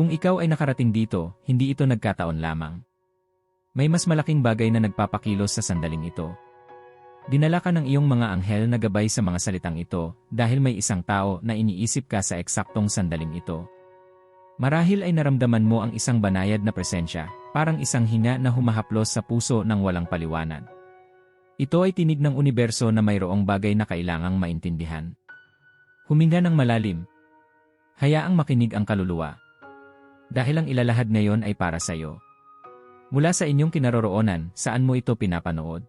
Kung ikaw ay nakarating dito, hindi ito nagkataon lamang. May mas malaking bagay na nagpapakilos sa sandaling ito. Dinala ka ng iyong mga anghel na gabay sa mga salitang ito dahil may isang tao na iniisip ka sa eksaktong sandaling ito. Marahil ay naramdaman mo ang isang banayad na presensya, parang isang hinga na humahaplos sa puso ng walang paliwanag. Ito ay tinig ng universo na mayroong bagay na kailangang maintindihan. Huminga ng malalim. Hayaang makinig ang kaluluwa. Dahil ang ilalahad ngayon ay para sa iyo. Mula sa inyong kinaroroonan, saan mo ito pinapanood?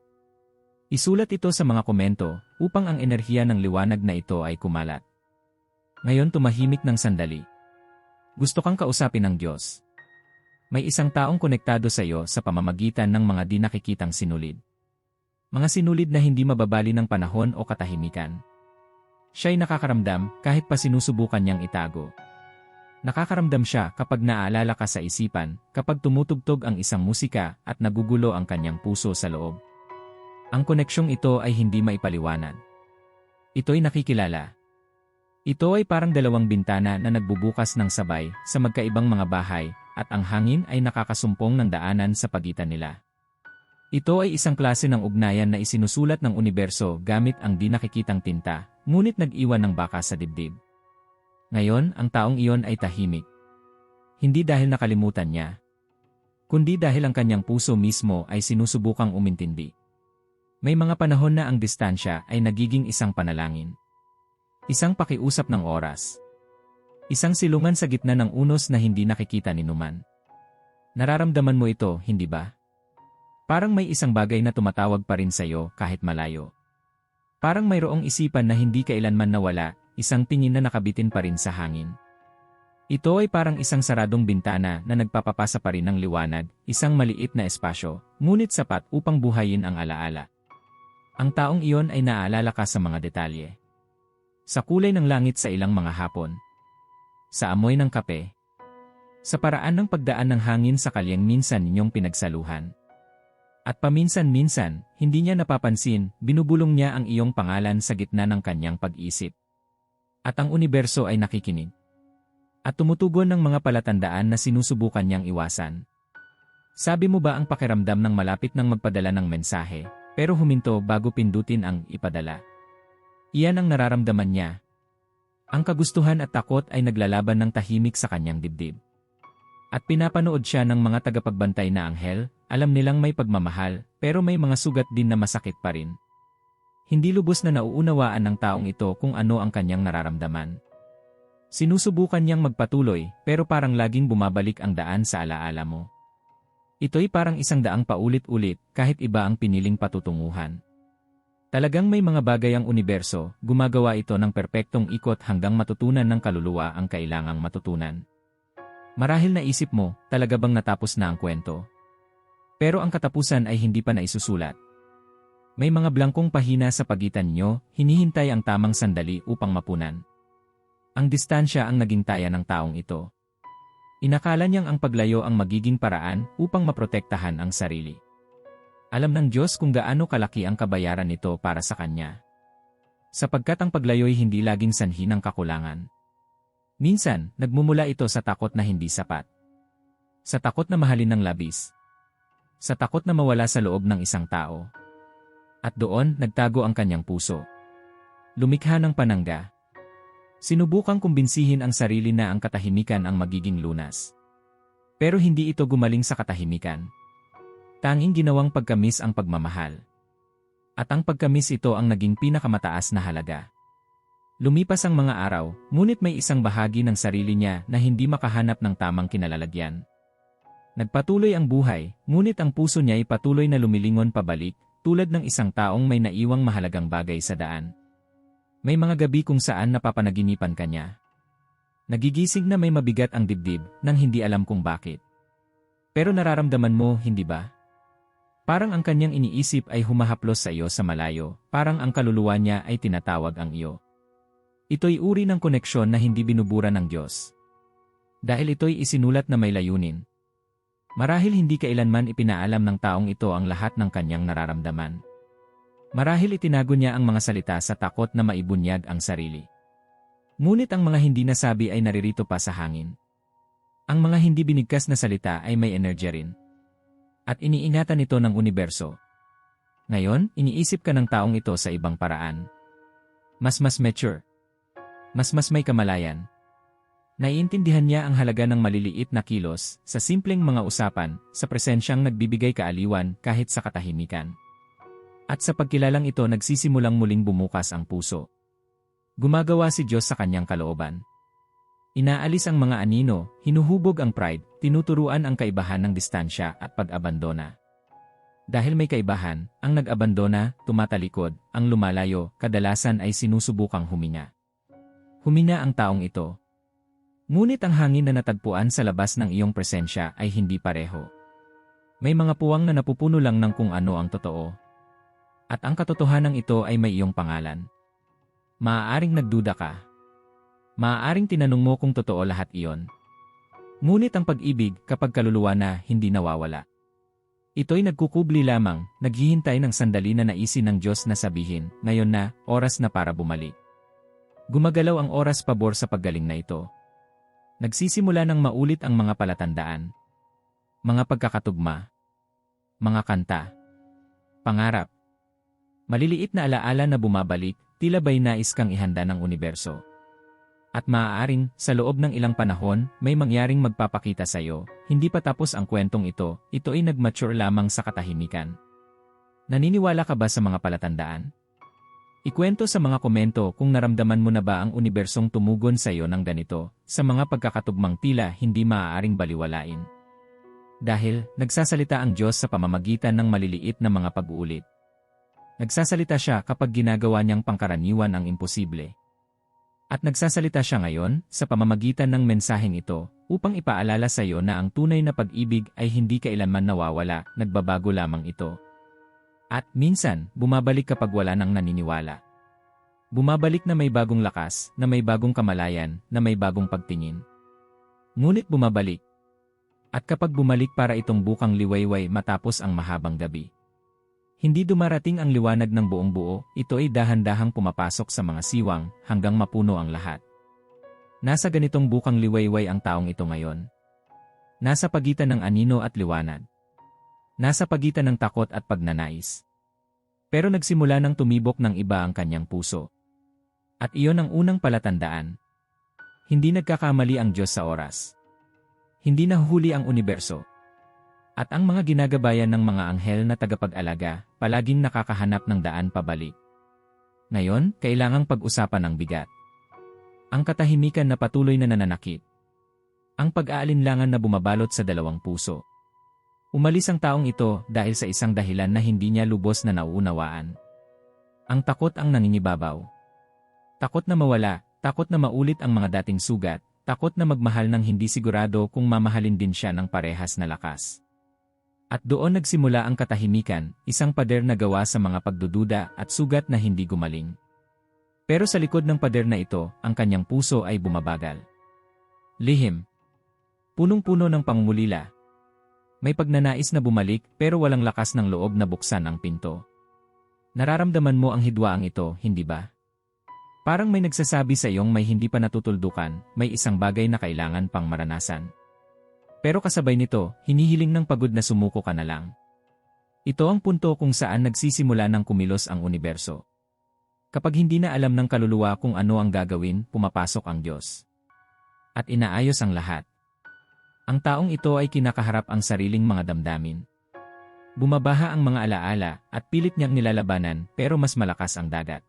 Isulat ito sa mga komento upang ang enerhiya ng liwanag na ito ay kumalat. Ngayon tumahimik ng sandali. Gusto kang kausapin ng Diyos. May isang taong konektado sa iyo sa pamamagitan ng mga di nakikitang sinulid. Mga sinulid na hindi mababali ng panahon o katahimikan. Siya'y nakakaramdam kahit pa sinusubukan niyang itago. Nakakaramdam siya kapag naaalala ka sa isipan, kapag tumutugtog ang isang musika at nagugulo ang kanyang puso sa loob. Ang koneksyong ito ay hindi maipaliwanag. Ito'y nakikilala. Ito ay parang dalawang bintana na nagbubukas ng sabay sa magkaibang mga bahay at ang hangin ay nakakasumpong ng daanan sa pagitan nila. Ito ay isang klase ng ugnayan na isinusulat ng universo gamit ang di nakikitang tinta, ngunit nag-iwan ng baka sa dibdib. Ngayon, ang taong iyon ay tahimik. Hindi dahil nakalimutan niya, kundi dahil ang kanyang puso mismo ay sinusubukang umintindi. May mga panahon na ang distansya ay nagiging isang panalangin. Isang pakiusap ng oras. Isang silungan sa gitna ng unos na hindi nakikita ni Numan. Nararamdaman mo ito, hindi ba? Parang may isang bagay na tumatawag pa rin sa iyo kahit malayo. Parang mayroong isipan na hindi kailanman nawala isang tingin na nakabitin pa rin sa hangin. Ito ay parang isang saradong bintana na nagpapapasa pa rin ng liwanag, isang maliit na espasyo, ngunit sapat upang buhayin ang alaala. Ang taong iyon ay naaalala ka sa mga detalye. Sa kulay ng langit sa ilang mga hapon. Sa amoy ng kape. Sa paraan ng pagdaan ng hangin sa kalyang minsan ninyong pinagsaluhan. At paminsan-minsan, hindi niya napapansin, binubulong niya ang iyong pangalan sa gitna ng kanyang pag-isip. At ang universo ay nakikinig. At tumutugon ng mga palatandaan na sinusubukan niyang iwasan. Sabi mo ba ang pakiramdam ng malapit ng magpadala ng mensahe, pero huminto bago pindutin ang ipadala? Iyan ang nararamdaman niya. Ang kagustuhan at takot ay naglalaban ng tahimik sa kanyang dibdib. At pinapanood siya ng mga tagapagbantay na anghel, alam nilang may pagmamahal, pero may mga sugat din na masakit pa rin. Hindi lubos na nauunawaan ng taong ito kung ano ang kanyang nararamdaman. Sinusubukan niyang magpatuloy pero parang laging bumabalik ang daan sa alaala mo. Ito'y parang isang daang paulit-ulit kahit iba ang piniling patutunguhan. Talagang may mga bagay ang universo, gumagawa ito ng perpektong ikot hanggang matutunan ng kaluluwa ang kailangang matutunan. Marahil naisip mo, talaga bang natapos na ang kwento? Pero ang katapusan ay hindi pa naisusulat. May mga blangkong pahina sa pagitan nyo, hinihintay ang tamang sandali upang mapunan. Ang distansya ang naging taya ng taong ito. Inakala niyang ang paglayo ang magiging paraan upang maprotektahan ang sarili. Alam ng Diyos kung gaano kalaki ang kabayaran nito para sa Kanya. Sapagkat ang paglayo'y hindi laging sanhi ng kakulangan. Minsan, nagmumula ito sa takot na hindi sapat. Sa takot na mahalin ng labis. Sa takot na mawala sa loob ng isang tao. At doon, nagtago ang kanyang puso. Lumikha ng panangga. Sinubukang kumbinsihin ang sarili na ang katahimikan ang magiging lunas. Pero hindi ito gumaling sa katahimikan. Tanging ginawang pagkamis ang pagmamahal. At ang pagkamis ito ang naging pinakamataas na halaga. Lumipas ang mga araw, ngunit may isang bahagi ng sarili niya na hindi makahanap ng tamang kinalalagyan. Nagpatuloy ang buhay, ngunit ang puso niya ay patuloy na lumilingon pabalik, tulad ng isang taong may naiwang mahalagang bagay sa daan. May mga gabi kung saan napapanaginipan ka niya. Nagigising na may mabigat ang dibdib nang hindi alam kung bakit. Pero nararamdaman mo, hindi ba? Parang ang kanyang iniisip ay humahaplos sa iyo sa malayo, parang ang kaluluwa niya ay tinatawag ang iyo. Ito'y uri ng koneksyon na hindi binubura ng Diyos. Dahil ito'y isinulat na may layunin, Marahil hindi kailanman ipinaalam ng taong ito ang lahat ng kanyang nararamdaman. Marahil itinago niya ang mga salita sa takot na maibunyag ang sarili. Ngunit ang mga hindi nasabi ay naririto pa sa hangin. Ang mga hindi binigkas na salita ay may energy rin. At iniingatan ito ng universo. Ngayon, iniisip ka ng taong ito sa ibang paraan. Mas mas mature. Mas mas may kamalayan. Naiintindihan niya ang halaga ng maliliit na kilos sa simpleng mga usapan sa presensyang nagbibigay kaaliwan kahit sa katahimikan. At sa pagkilalang ito nagsisimulang muling bumukas ang puso. Gumagawa si Diyos sa kanyang kalooban. Inaalis ang mga anino, hinuhubog ang pride, tinuturuan ang kaibahan ng distansya at pag-abandona. Dahil may kaibahan, ang nag-abandona, tumatalikod, ang lumalayo, kadalasan ay sinusubukang huminga. Humina ang taong ito. Ngunit ang hangin na natagpuan sa labas ng iyong presensya ay hindi pareho. May mga puwang na napupuno lang ng kung ano ang totoo. At ang katotohanan ito ay may iyong pangalan. Maaaring nagduda ka. Maaaring tinanong mo kung totoo lahat iyon. Ngunit ang pag-ibig kapag kaluluwa na hindi nawawala. Ito'y nagkukubli lamang, naghihintay ng sandali na naisin ng Diyos na sabihin, ngayon na, oras na para bumalik. Gumagalaw ang oras pabor sa paggaling na ito. Nagsisimula ng maulit ang mga palatandaan. Mga pagkakatugma. Mga kanta. Pangarap. Maliliit na alaala na bumabalik, tila ba'y nais kang ihanda ng universo. At maaaring, sa loob ng ilang panahon, may mangyaring magpapakita sa iyo, hindi pa tapos ang kwentong ito, ito ay nagmature lamang sa katahimikan. Naniniwala ka ba sa mga palatandaan? Ikwento sa mga komento kung naramdaman mo na ba ang unibersong tumugon sa iyo ng ganito, sa mga pagkakatugmang tila hindi maaaring baliwalain. Dahil, nagsasalita ang Diyos sa pamamagitan ng maliliit na mga pag-uulit. Nagsasalita siya kapag ginagawa niyang pangkaraniwan ang imposible. At nagsasalita siya ngayon sa pamamagitan ng mensaheng ito upang ipaalala sa iyo na ang tunay na pag-ibig ay hindi kailanman nawawala, nagbabago lamang ito. At minsan, bumabalik kapag wala nang naniniwala. Bumabalik na may bagong lakas, na may bagong kamalayan, na may bagong pagtingin. Ngunit bumabalik. At kapag bumalik para itong bukang liwayway matapos ang mahabang gabi. Hindi dumarating ang liwanag ng buong buo, ito ay dahan-dahang pumapasok sa mga siwang hanggang mapuno ang lahat. Nasa ganitong bukang liwayway ang taong ito ngayon. Nasa pagitan ng anino at liwanag. Nasa pagitan ng takot at pagnanais. Pero nagsimula ng tumibok ng iba ang kanyang puso. At iyon ang unang palatandaan. Hindi nagkakamali ang Diyos sa oras. Hindi nahuhuli ang universo. At ang mga ginagabayan ng mga anghel na tagapag-alaga, palaging nakakahanap ng daan pabalik. Ngayon, kailangang pag-usapan ang bigat. Ang katahimikan na patuloy na nananakit. Ang pag-aalinlangan na bumabalot sa dalawang puso. Umalis ang taong ito dahil sa isang dahilan na hindi niya lubos na nauunawaan. Ang takot ang nangingibabaw. Takot na mawala, takot na maulit ang mga dating sugat, takot na magmahal ng hindi sigurado kung mamahalin din siya ng parehas na lakas. At doon nagsimula ang katahimikan, isang pader na gawa sa mga pagdududa at sugat na hindi gumaling. Pero sa likod ng pader na ito, ang kanyang puso ay bumabagal. Lihim. Punong-puno ng pangungulila. May pagnanais na bumalik pero walang lakas ng loob na buksan ang pinto. Nararamdaman mo ang hidwaang ito, hindi ba? Parang may nagsasabi sa iyong may hindi pa natutuldukan, may isang bagay na kailangan pang maranasan. Pero kasabay nito, hinihiling ng pagod na sumuko ka na lang. Ito ang punto kung saan nagsisimula ng kumilos ang universo. Kapag hindi na alam ng kaluluwa kung ano ang gagawin, pumapasok ang Diyos. At inaayos ang lahat. Ang taong ito ay kinakaharap ang sariling mga damdamin. Bumabaha ang mga alaala at pilit niyang nilalabanan pero mas malakas ang dagat.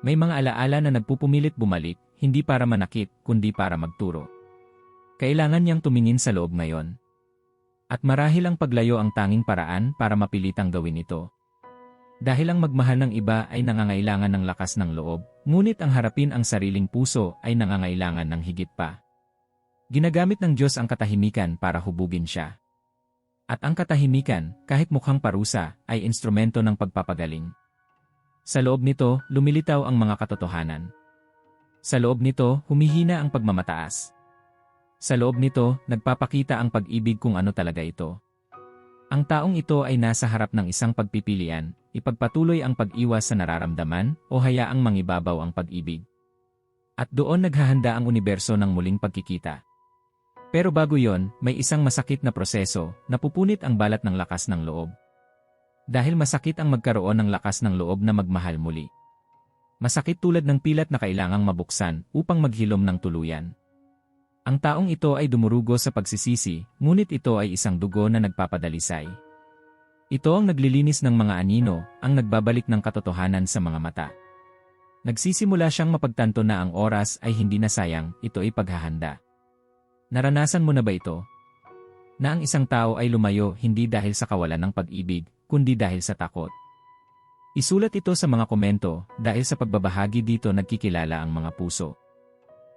May mga alaala na nagpupumilit bumalik, hindi para manakit, kundi para magturo. Kailangan niyang tumingin sa loob ngayon. At marahil ang paglayo ang tanging paraan para mapilitang gawin ito. Dahil ang magmahal ng iba ay nangangailangan ng lakas ng loob, ngunit ang harapin ang sariling puso ay nangangailangan ng higit pa. Ginagamit ng Diyos ang katahimikan para hubugin siya. At ang katahimikan, kahit mukhang parusa, ay instrumento ng pagpapagaling. Sa loob nito, lumilitaw ang mga katotohanan. Sa loob nito, humihina ang pagmamataas. Sa loob nito, nagpapakita ang pag-ibig kung ano talaga ito. Ang taong ito ay nasa harap ng isang pagpipilian, ipagpatuloy ang pag-iwas sa nararamdaman o hayaang mangibabaw ang pag-ibig. At doon naghahanda ang universo ng muling pagkikita. Pero bago yon, may isang masakit na proseso, napupunit ang balat ng lakas ng loob. Dahil masakit ang magkaroon ng lakas ng loob na magmahal muli. Masakit tulad ng pilat na kailangang mabuksan upang maghilom ng tuluyan. Ang taong ito ay dumurugo sa pagsisisi, ngunit ito ay isang dugo na nagpapadalisay. Ito ang naglilinis ng mga anino, ang nagbabalik ng katotohanan sa mga mata. Nagsisimula siyang mapagtanto na ang oras ay hindi na sayang, ito ay paghahanda. Naranasan mo na ba ito? Na ang isang tao ay lumayo hindi dahil sa kawalan ng pag-ibig, kundi dahil sa takot. Isulat ito sa mga komento dahil sa pagbabahagi dito nagkikilala ang mga puso.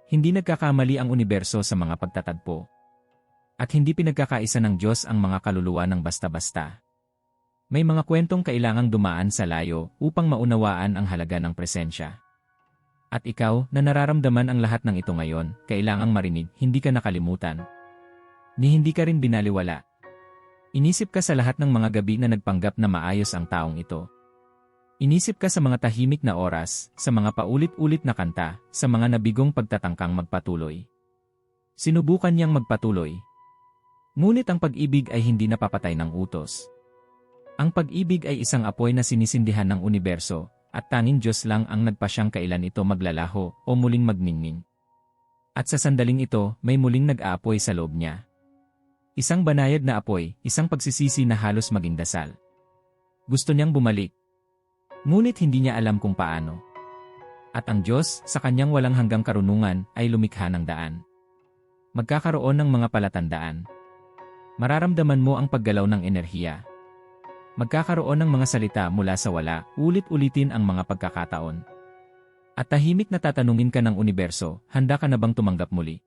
Hindi nagkakamali ang universo sa mga pagtatagpo. At hindi pinagkakaisa ng Diyos ang mga kaluluwa ng basta-basta. May mga kwentong kailangang dumaan sa layo upang maunawaan ang halaga ng presensya. At ikaw, na nararamdaman ang lahat ng ito ngayon, kailangang marinig, hindi ka nakalimutan. Ni hindi ka rin binaliwala. Inisip ka sa lahat ng mga gabi na nagpanggap na maayos ang taong ito. Inisip ka sa mga tahimik na oras, sa mga paulit-ulit na kanta, sa mga nabigong pagtatangkang magpatuloy. Sinubukan niyang magpatuloy. Ngunit ang pag-ibig ay hindi napapatay ng utos. Ang pag-ibig ay isang apoy na sinisindihan ng universo, at tanging Diyos lang ang nagpasyang kailan ito maglalaho o muling magningning. At sa sandaling ito, may muling nag-aapoy sa loob niya. Isang banayad na apoy, isang pagsisisi na halos maging dasal. Gusto niyang bumalik. Ngunit hindi niya alam kung paano. At ang Diyos, sa kanyang walang hanggang karunungan, ay lumikha ng daan. Magkakaroon ng mga palatandaan. Mararamdaman mo ang paggalaw ng enerhiya, magkakaroon ng mga salita mula sa wala, ulit-ulitin ang mga pagkakataon. At tahimik na tatanungin ka ng universo, handa ka na bang tumanggap muli?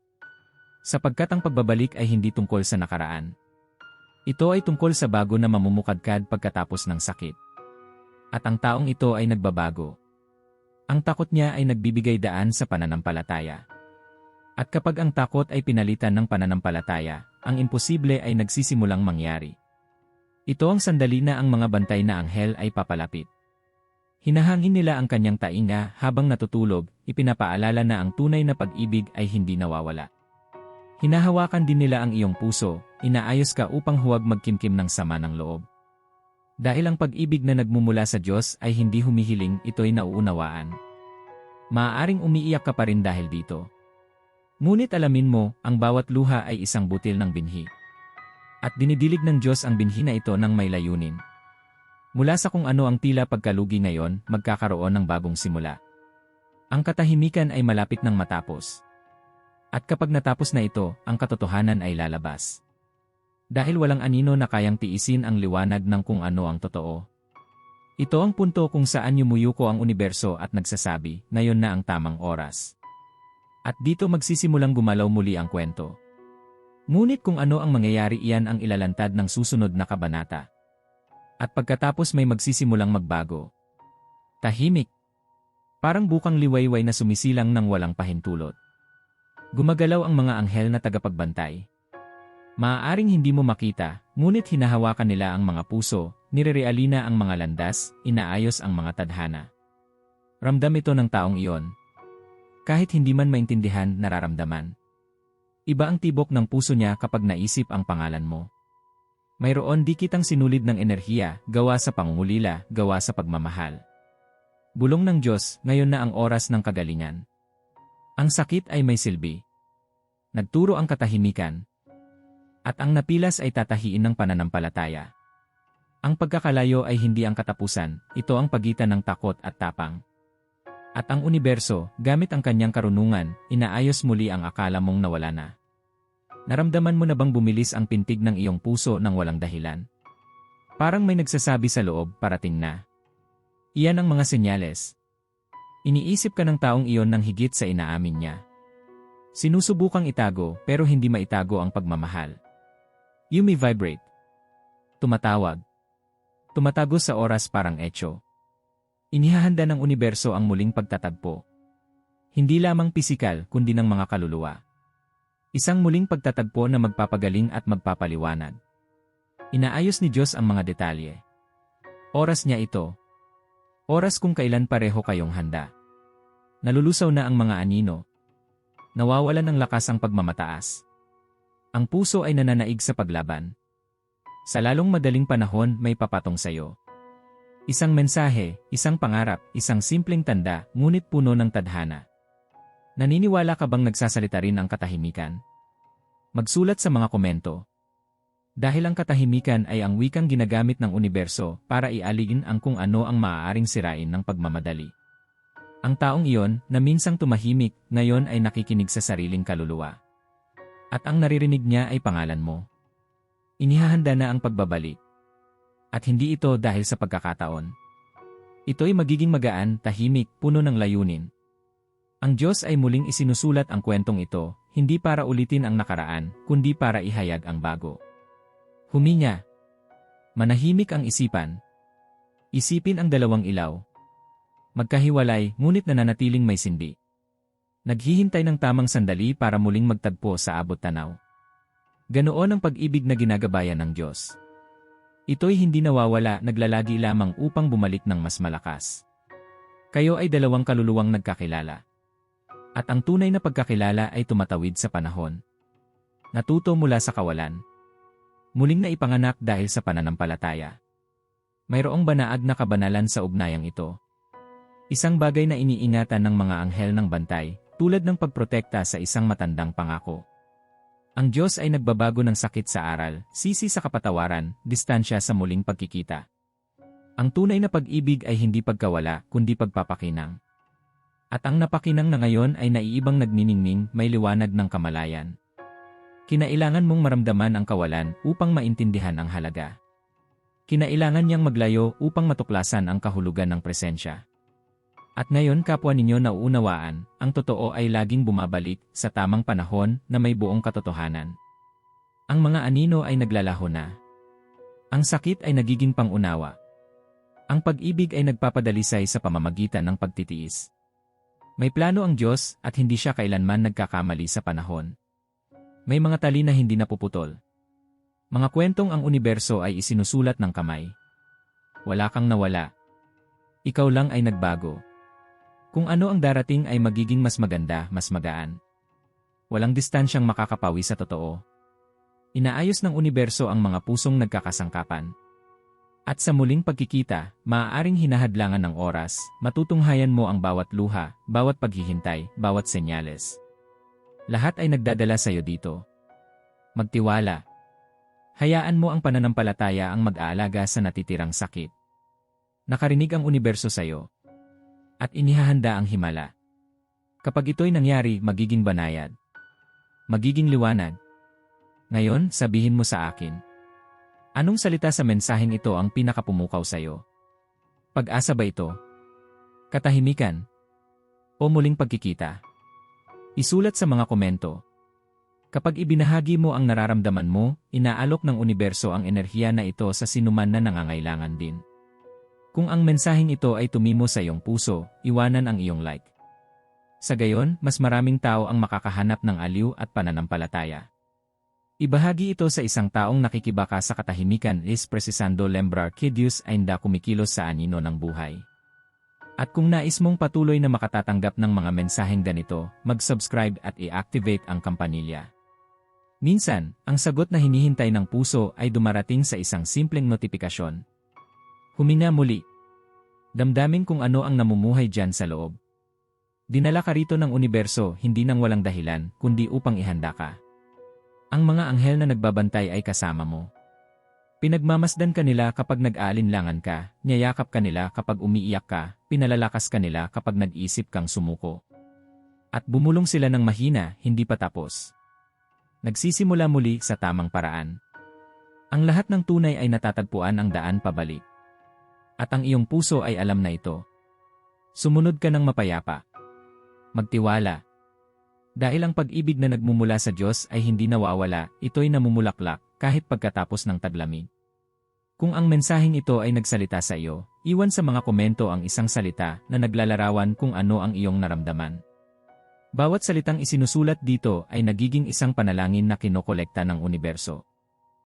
Sapagkat ang pagbabalik ay hindi tungkol sa nakaraan. Ito ay tungkol sa bago na mamumukadkad pagkatapos ng sakit. At ang taong ito ay nagbabago. Ang takot niya ay nagbibigay daan sa pananampalataya. At kapag ang takot ay pinalitan ng pananampalataya, ang imposible ay nagsisimulang mangyari. Ito ang sandali na ang mga bantay na anghel ay papalapit. Hinahangin nila ang kanyang tainga habang natutulog, ipinapaalala na ang tunay na pag-ibig ay hindi nawawala. Hinahawakan din nila ang iyong puso, inaayos ka upang huwag magkimkim ng sama ng loob. Dahil ang pag-ibig na nagmumula sa Diyos ay hindi humihiling, ito'y nauunawaan. Maaaring umiiyak ka pa rin dahil dito. Ngunit alamin mo, ang bawat luha ay isang butil ng binhi. At dinidilig ng Diyos ang binhi na ito ng may layunin. Mula sa kung ano ang tila pagkalugi ngayon, magkakaroon ng bagong simula. Ang katahimikan ay malapit ng matapos. At kapag natapos na ito, ang katotohanan ay lalabas. Dahil walang anino na kayang tiisin ang liwanag ng kung ano ang totoo. Ito ang punto kung saan yumuyuko ang universo at nagsasabi, ngayon na ang tamang oras. At dito magsisimulang gumalaw muli ang kwento. Ngunit kung ano ang mangyayari iyan ang ilalantad ng susunod na kabanata. At pagkatapos may magsisimulang magbago. Tahimik. Parang bukang liwayway na sumisilang ng walang pahintulot. Gumagalaw ang mga anghel na tagapagbantay. Maaaring hindi mo makita, ngunit hinahawakan nila ang mga puso, nirerealina ang mga landas, inaayos ang mga tadhana. Ramdam ito ng taong iyon. Kahit hindi man maintindihan, nararamdaman. Iba ang tibok ng puso niya kapag naisip ang pangalan mo. Mayroon di kitang sinulid ng enerhiya, gawa sa pangungulila, gawa sa pagmamahal. Bulong ng Diyos, ngayon na ang oras ng kagalingan. Ang sakit ay may silbi. Nagturo ang katahimikan. At ang napilas ay tatahiin ng pananampalataya. Ang pagkakalayo ay hindi ang katapusan, ito ang pagitan ng takot at tapang. At ang universo, gamit ang kanyang karunungan, inaayos muli ang akala mong nawala na. Naramdaman mo na bang bumilis ang pintig ng iyong puso nang walang dahilan? Parang may nagsasabi sa loob, parating na. Iyan ang mga senyales. Iniisip ka ng taong iyon ng higit sa inaamin niya. Sinusubukang itago pero hindi maitago ang pagmamahal. You may vibrate. Tumatawag. Tumatago sa oras parang echo. Inihahanda ng universo ang muling pagtatagpo. Hindi lamang pisikal kundi ng mga kaluluwa. Isang muling pagtatagpo na magpapagaling at magpapaliwanag. Inaayos ni Diyos ang mga detalye. Oras niya ito. Oras kung kailan pareho kayong handa. Nalulusaw na ang mga anino. Nawawalan ng lakas ang pagmamataas. Ang puso ay nananaig sa paglaban. Sa lalong madaling panahon may papatong sayo. Isang mensahe, isang pangarap, isang simpleng tanda, ngunit puno ng tadhana. Naniniwala ka bang nagsasalita rin ang katahimikan? Magsulat sa mga komento. Dahil ang katahimikan ay ang wikang ginagamit ng universo para ialigin ang kung ano ang maaaring sirain ng pagmamadali. Ang taong iyon, na minsang tumahimik, ngayon ay nakikinig sa sariling kaluluwa. At ang naririnig niya ay pangalan mo. Inihahanda na ang pagbabalik. At hindi ito dahil sa pagkakataon. Ito'y magiging magaan, tahimik, puno ng layunin. Ang Diyos ay muling isinusulat ang kwentong ito, hindi para ulitin ang nakaraan, kundi para ihayag ang bago. Huminya. Manahimik ang isipan. Isipin ang dalawang ilaw. Magkahiwalay, ngunit nananatiling may sindi. Naghihintay ng tamang sandali para muling magtagpo sa abot tanaw. Ganoon ang pag-ibig na ginagabayan ng Diyos. Ito'y hindi nawawala naglalagi lamang upang bumalik ng mas malakas. Kayo ay dalawang kaluluwang nagkakilala. At ang tunay na pagkakilala ay tumatawid sa panahon. Natuto mula sa kawalan. Muling na ipanganak dahil sa pananampalataya. Mayroong banaag na kabanalan sa ugnayang ito. Isang bagay na iniingatan ng mga anghel ng bantay, tulad ng pagprotekta sa isang matandang pangako. Ang Diyos ay nagbabago ng sakit sa aral, sisi sa kapatawaran, distansya sa muling pagkikita. Ang tunay na pag-ibig ay hindi pagkawala, kundi pagpapakinang. At ang napakinang na ngayon ay naiibang nagniningning, may liwanag ng kamalayan. Kinailangan mong maramdaman ang kawalan upang maintindihan ang halaga. Kinailangan niyang maglayo upang matuklasan ang kahulugan ng presensya. At ngayon kapwa ninyo nauunawaan, ang totoo ay laging bumabalik sa tamang panahon na may buong katotohanan. Ang mga anino ay naglalaho na. Ang sakit ay nagiging pangunawa. Ang pag-ibig ay nagpapadalisay sa pamamagitan ng pagtitiis. May plano ang Diyos at hindi siya kailanman nagkakamali sa panahon. May mga tali na hindi napuputol. Mga kwentong ang universo ay isinusulat ng kamay. Wala kang nawala. Ikaw lang ay nagbago. Kung ano ang darating ay magiging mas maganda, mas magaan. Walang distansyang makakapawi sa totoo. Inaayos ng universo ang mga pusong nagkakasangkapan. At sa muling pagkikita, maaaring hinahadlangan ng oras, matutunghayan mo ang bawat luha, bawat paghihintay, bawat senyales. Lahat ay nagdadala sa iyo dito. Magtiwala. Hayaan mo ang pananampalataya ang mag-aalaga sa natitirang sakit. Nakarinig ang universo sa iyo, at inihahanda ang himala. Kapag ito'y nangyari, magiging banayad. Magiging liwanag. Ngayon, sabihin mo sa akin. Anong salita sa mensaheng ito ang pinakapumukaw sa iyo? Pag-asa ba ito? Katahimikan? O muling pagkikita? Isulat sa mga komento. Kapag ibinahagi mo ang nararamdaman mo, inaalok ng universo ang enerhiya na ito sa sinuman na nangangailangan din. Kung ang mensaheng ito ay tumimo sa iyong puso, iwanan ang iyong like. Sa gayon, mas maraming tao ang makakahanap ng aliw at pananampalataya. Ibahagi ito sa isang taong nakikibaka sa katahimikan is presisando lembrar kidius ay nda kumikilos sa anino ng buhay. At kung nais mong patuloy na makatatanggap ng mga mensaheng ganito, mag-subscribe at i-activate ang kampanilya. Minsan, ang sagot na hinihintay ng puso ay dumarating sa isang simpleng notifikasyon. Huminga muli. Damdamin kung ano ang namumuhay dyan sa loob. Dinala ka rito ng universo hindi nang walang dahilan, kundi upang ihanda ka. Ang mga anghel na nagbabantay ay kasama mo. Pinagmamasdan ka nila kapag nag-aalinlangan ka, niyayakap ka nila kapag umiiyak ka, pinalalakas ka nila kapag nag-isip kang sumuko. At bumulong sila ng mahina, hindi pa tapos. Nagsisimula muli sa tamang paraan. Ang lahat ng tunay ay natatagpuan ang daan pabalik at ang iyong puso ay alam na ito. Sumunod ka ng mapayapa. Magtiwala. Dahil ang pag-ibig na nagmumula sa Diyos ay hindi nawawala, ito'y namumulaklak kahit pagkatapos ng taglamig. Kung ang mensaheng ito ay nagsalita sa iyo, iwan sa mga komento ang isang salita na naglalarawan kung ano ang iyong naramdaman. Bawat salitang isinusulat dito ay nagiging isang panalangin na kinokolekta ng universo.